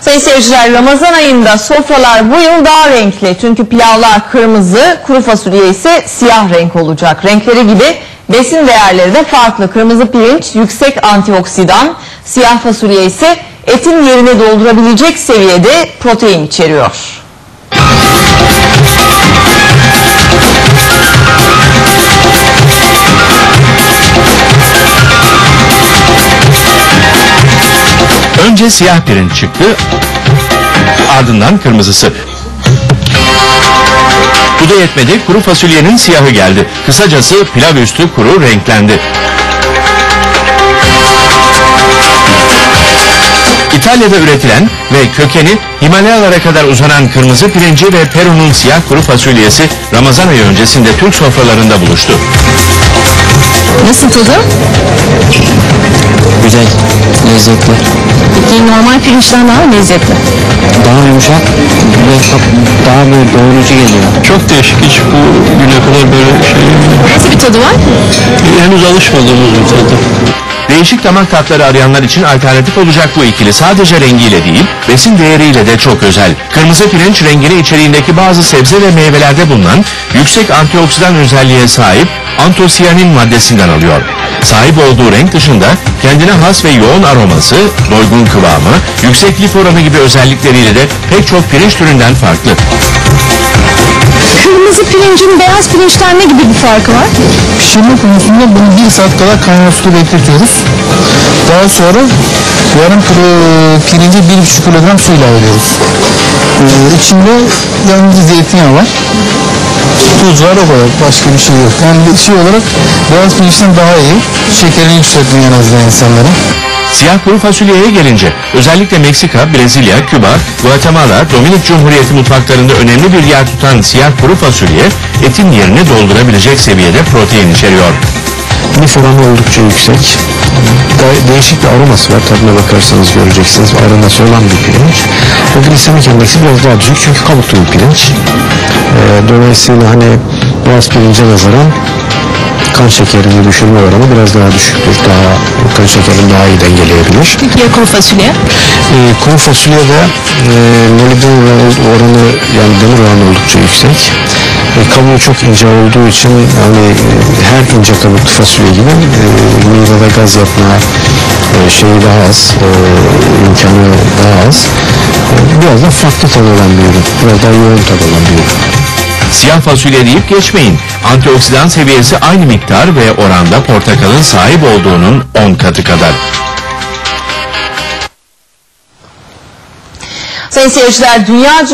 Sayın seyirciler Ramazan ayında sofralar bu yıl daha renkli. Çünkü pilavlar kırmızı, kuru fasulye ise siyah renk olacak. Renkleri gibi besin değerleri de farklı. Kırmızı pirinç yüksek antioksidan, siyah fasulye ise etin yerini doldurabilecek seviyede protein içeriyor. Önce siyah pirinç çıktı, ardından kırmızısı. Bu da yetmedi, kuru fasulyenin siyahı geldi. Kısacası pilav üstü kuru renklendi. İtalya'da üretilen ve kökeni Himalayalara kadar uzanan kırmızı pirinci ve Peru'nun siyah kuru fasulyesi Ramazan ayı öncesinde Türk sofralarında buluştu. Nasıl tadı? Güzel, lezzetli, Peki normal pirinçten daha mı lezzetli? daha yumuşak ve çok daha böyle doyurucu geliyor. Çok değişik. Hiç bu güne kadar böyle şey Nasıl bir tadı var? henüz alışmadığımız bir tadı. Değişik damak tatları arayanlar için alternatif olacak bu ikili sadece rengiyle değil, besin değeriyle de çok özel. Kırmızı pirinç rengini içeriğindeki bazı sebze ve meyvelerde bulunan yüksek antioksidan özelliğe sahip antosiyanin maddesinden alıyor. Sahip olduğu renk dışında kendine has ve yoğun aroması, doygun kıvamı, yüksek lif oranı gibi özellikleriyle de pek çok pirinç türünden farklı. Kırmızı pirincin beyaz pirinçten ne gibi bir farkı var? Pişirme konusunda bunu bir saat kadar kaynar suda bekletiyoruz. Daha sonra yarım kilo pirince bir buçuk kilogram su ilave ediyoruz. Ee, içinde yalnız zeytinyağı var. Tuz var o kadar. Başka bir şey yok. Yani şey olarak beyaz pirinçten daha iyi. Şekerini yükseltmiyor en azından insanların. Siyah kuru fasulyeye gelince özellikle Meksika, Brezilya, Küba, Guatemala, Dominik Cumhuriyeti mutfaklarında önemli bir yer tutan siyah kuru fasulye etin yerini doldurabilecek seviyede protein içeriyor. Lif oranı oldukça yüksek. Değişik bir aroması var. Tadına bakarsanız göreceksiniz. Aroması olan bir pirinç. Glisemik endeksi biraz daha düşük çünkü kabuklu bir pirinç. Ee, dolayısıyla hani beyaz pirince nazaran kan şekerini düşürme oranı biraz daha düşüktür. Daha kan şekerini daha iyi dengeleyebilir. Peki ya kuru fasulye? Ee, kuru fasulyede e, molibden oranı- yani demir oranı oldukça yüksek. E, kabuğu çok ince olduğu için hani e, her ince kabuklu fasulye gibi e, midede gaz yapma e, şeyi daha az, e, imkanı daha az. Biraz da farklı tadı olan bir ürün. Biraz daha yoğun tadı olan bir ürün. Siyah fasulye deyip geçmeyin. Antioksidan seviyesi aynı miktar ve oranda portakalın sahip olduğunun 10 katı kadar. Sayın seyirciler dünya